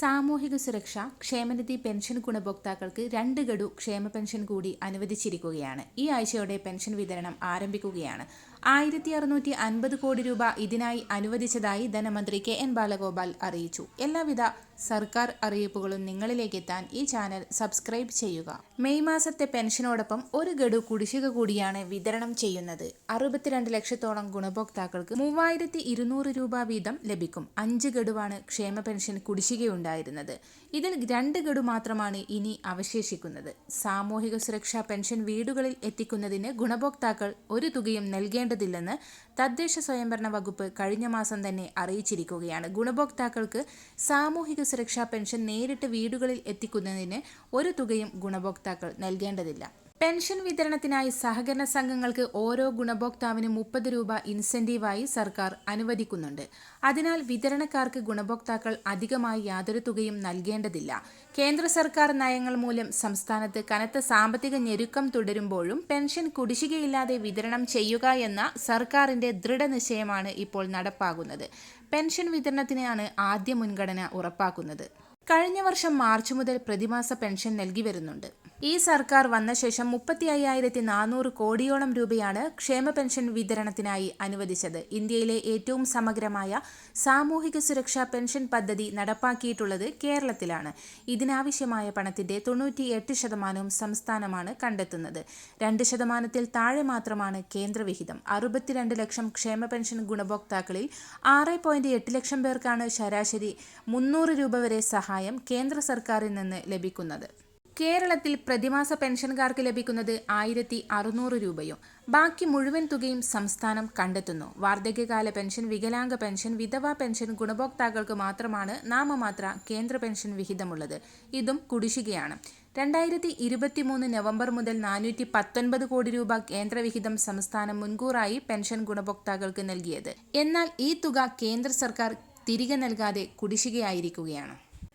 സാമൂഹിക സുരക്ഷ ക്ഷേമനിധി പെൻഷൻ ഗുണഭോക്താക്കൾക്ക് രണ്ട് ഗഡു ക്ഷേമ പെൻഷൻ കൂടി അനുവദിച്ചിരിക്കുകയാണ്. ഈ ആഴ്ചയോടെ പെൻഷൻ വിതരണം ആരംഭിക്കുകയാണ്. ആയിരത്തി അറുന്നൂറ്റി അൻപത് കോടി രൂപ ഇതിനായി അനുവദിച്ചതായി ധനമന്ത്രി കെ എൻ ബാലഗോപാൽ അറിയിച്ചു. എല്ലാവിധ സർക്കാർ അറിയിപ്പുകളും നിങ്ങളിലേക്ക് എത്താൻ ഈ ചാനൽ സബ്സ്ക്രൈബ് ചെയ്യുക. മെയ് മാസത്തെ പെൻഷനോടൊപ്പം ഒരു ഗഡു കുടിശ്ശിക കൂടിയാണ് വിതരണം ചെയ്യുന്നത്. അറുപത്തിരണ്ട് ലക്ഷത്തോളം ഗുണഭോക്താക്കൾക്ക് മൂവായിരത്തി ഇരുന്നൂറ് രൂപ വീതം ലഭിക്കും. അഞ്ച് ഗഡുവാണ് ക്ഷേമ പെൻഷൻ കുടിശ്ശികയുണ്ടായിരുന്നത്. ഇതിൽ രണ്ട് ഗഡു മാത്രമാണ് ഇനി അവശേഷിക്കുന്നത്. സാമൂഹിക സുരക്ഷാ പെൻഷൻ വീടുകളിൽ എത്തിക്കുന്നതിന് ഗുണഭോക്താക്കൾ ഒരു തുകയും നൽകേണ്ടതില്ലെന്ന് തദ്ദേശ സ്വയംഭരണ വകുപ്പ് കഴിഞ്ഞ മാസം തന്നെ അറിയിച്ചിരിക്കുകയാണ്. ഗുണഭോക്താക്കൾക്ക് സാമൂഹിക സുരക്ഷാ പെൻഷൻ നേരിട്ട് വീടുകളിൽ എത്തിക്കുന്നതിന് ഒരു തുകയും ഗുണഭോക്താക്കൾ നൽകേണ്ടതില്ല പെൻഷൻ വിതരണത്തിനായി സഹകരണ സംഘങ്ങൾക്ക് ഓരോ ഗുണഭോക്താവിനും മുപ്പത് രൂപ ഇൻസെന്റീവായി സർക്കാർ അനുവദിക്കുന്നുണ്ട്. അതിനാൽ വിതരണക്കാർക്ക് ഗുണഭോക്താക്കൾ അധികമായി യാതൊരു തുകയും നൽകേണ്ടതില്ല. കേന്ദ്ര സർക്കാർ നയങ്ങൾ മൂലം സംസ്ഥാനത്ത് കനത്ത സാമ്പത്തിക ഞെരുക്കം തുടരുമ്പോഴും പെൻഷൻ കുടിശ്ശികയില്ലാതെ വിതരണം ചെയ്യുക എന്ന സർക്കാരിന്റെ ദൃഢനിശ്ചയമാണ് ഇപ്പോൾ നടപ്പാകുന്നത് പെൻഷൻ വിതരണത്തിനാണ് ആദ്യ മുൻഗണന ഉറപ്പാക്കുന്നത്. കഴിഞ്ഞ വർഷം മാർച്ച് മുതൽ പ്രതിമാസ പെൻഷൻ നൽകി വരുന്നുണ്ട്. ഈ സർക്കാർ വന്ന ശേഷം മുപ്പത്തി അയ്യായിരത്തി നാനൂറ് കോടിയോളം രൂപയാണ് ക്ഷേമ പെൻഷൻ വിതരണത്തിനായി അനുവദിച്ചത്. ഇന്ത്യയിലെ ഏറ്റവും സമഗ്രമായ സാമൂഹിക സുരക്ഷാ പെൻഷൻ പദ്ധതി നടപ്പാക്കിയിട്ടുള്ളത് കേരളത്തിലാണ്. ഇതിനാവശ്യമായ പണത്തിന്റെ തൊണ്ണൂറ്റിയെട്ട് ശതമാനവും സംസ്ഥാനമാണ് കണ്ടെത്തുന്നത്. രണ്ട് ശതമാനത്തിൽ താഴെ മാത്രമാണ് കേന്ദ്രവിഹിതം. അറുപത്തിരണ്ട് ലക്ഷം ക്ഷേമ പെൻഷൻ ഗുണഭോക്താക്കളിൽ ആറ് പോയിന്റ് എട്ട് ലക്ഷം പേർക്കാണ് ശരാശരി മുന്നൂറ് രൂപ വരെ സഹായം കേന്ദ്ര സർക്കാരിൽ നിന്ന് ലഭിക്കുന്നത്. കേരളത്തിൽ പ്രതിമാസ പെൻഷൻകാർക്ക് ലഭിക്കുന്നത് ആയിരത്തി അറുന്നൂറ് രൂപയും. ബാക്കി മുഴുവൻ തുകയും സംസ്ഥാനം കണ്ടെത്തുന്നു. വാർദ്ധക്യകാല പെൻഷൻ വികലാംഗ പെൻഷൻ വിധവാ പെൻഷൻ ഗുണഭോക്താക്കൾക്ക് മാത്രമാണ് നാമമാത്ര കേന്ദ്ര പെൻഷൻ വിഹിതമുള്ളത്. ഇതും കുടിശ്ശികയാണ്. രണ്ടായിരത്തി ഇരുപത്തി മൂന്ന് നവംബർ മുതൽ നാനൂറ്റി പത്തൊൻപത് കോടി രൂപ കേന്ദ്രവിഹിതം സംസ്ഥാനം മുൻകൂറായി പെൻഷൻ ഗുണഭോക്താക്കൾക്ക് നൽകിയത്. എന്നാൽ ഈ തുക കേന്ദ്ര സർക്കാർ തിരികെ നൽകാതെ കുടിശ്ശികയായിരിക്കുകയാണ്.